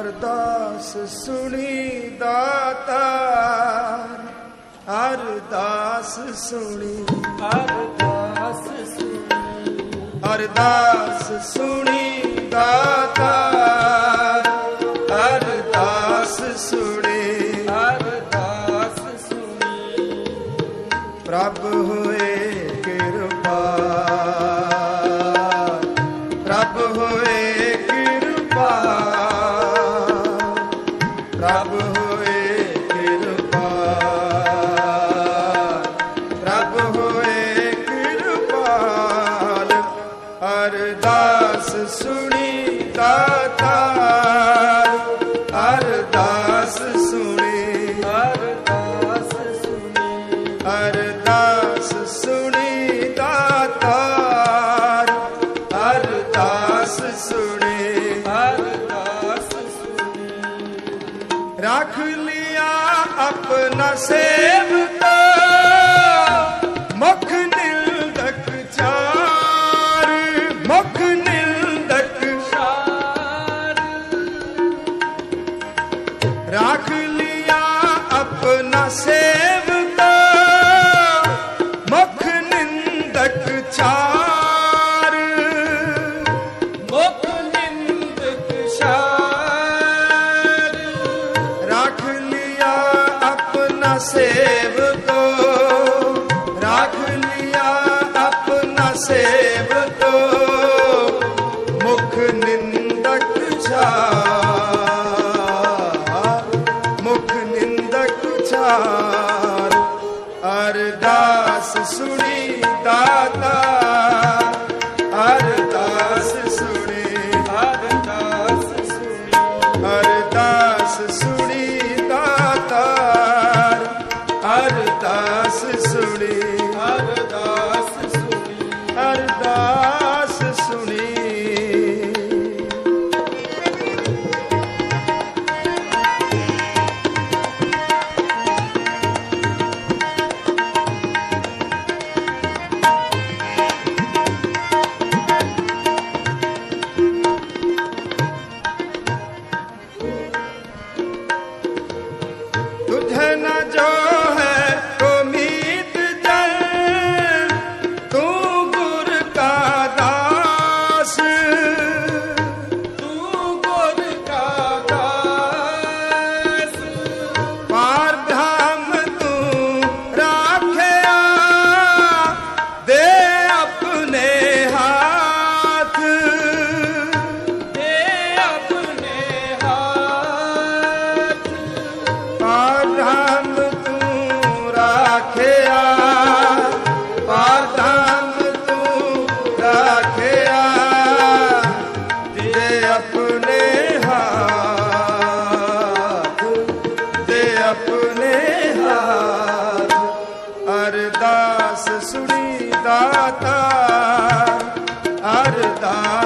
ਅਰਦਾਸ ਸੁਣੀ ਦਾਤਾਰ। ਅਰਦਾਸ ਸੁਣੀ। ਅਰਦਾਸ ਸੁਣੀ। ਅਰਦਾਸ ਸੁਣੀ ਦਾਤਾ ਅਰਦਾਸ ਸੁਣੀ। ਅਰਦਾਸ ਸੁਣੀ। ਪ੍ਰਭ ਹੋਏ ਕਿਰਪਾ ਰੱਖ ਲਿਆ ਆਪਣਾ ਸੇਵਕਾ। ਆਪਣਾ ਸੇਵ ਤੋ ਮੁਖ ਨਿੰਦਕ ਮੁਖ ਨਿੰਦਕ ਛਾਰ ਅਰਦਾਸ ਸੁਣੀ ਦਾਤਾ। ਤੁਝ ਨਾ ਜੋ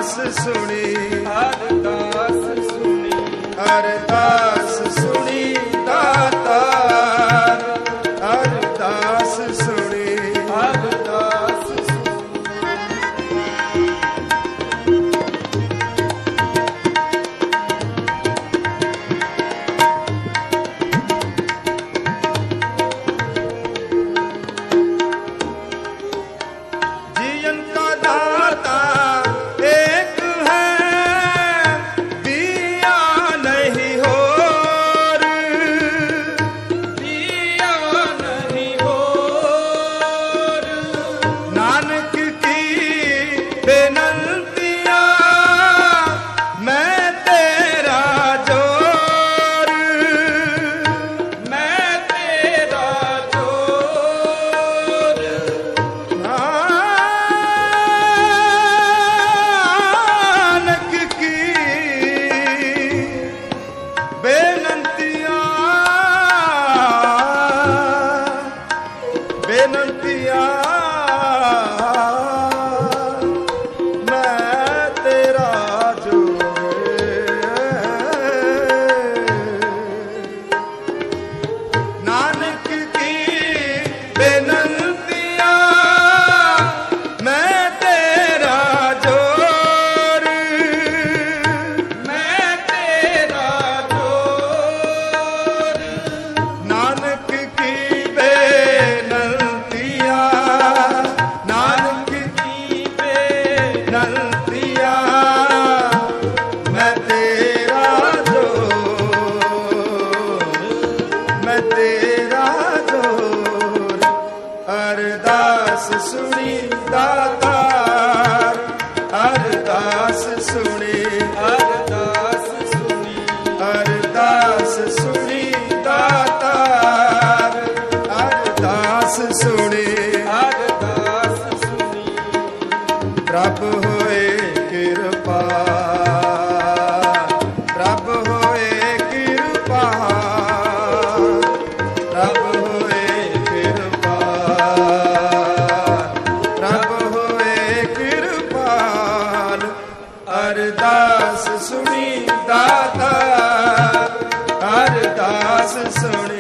सुनी ਤੇਰਾ ਜੋਰ, ਅਰਦਾਸ ਸੁਣੀ ਦਾਤਾਰ, ਅਰਦਾਸ ਸੁਣੀ ਅਰਦਾਸ ਸੁਣੀ ਅਰਦਾਸ ਸੁਣੀ ਦਾਤਾਰ, ਅਰਦਾਸ ਸੁਣੀ ਅਰਦਾਸ ਸੁਣੀ। ਹੋਏ ਕਿਰਪਾ। ਅਰਦਾਸ ਸੁਣੀ ਦਾਤਾ ਅਰਦਾਸ ਸੁਣੀ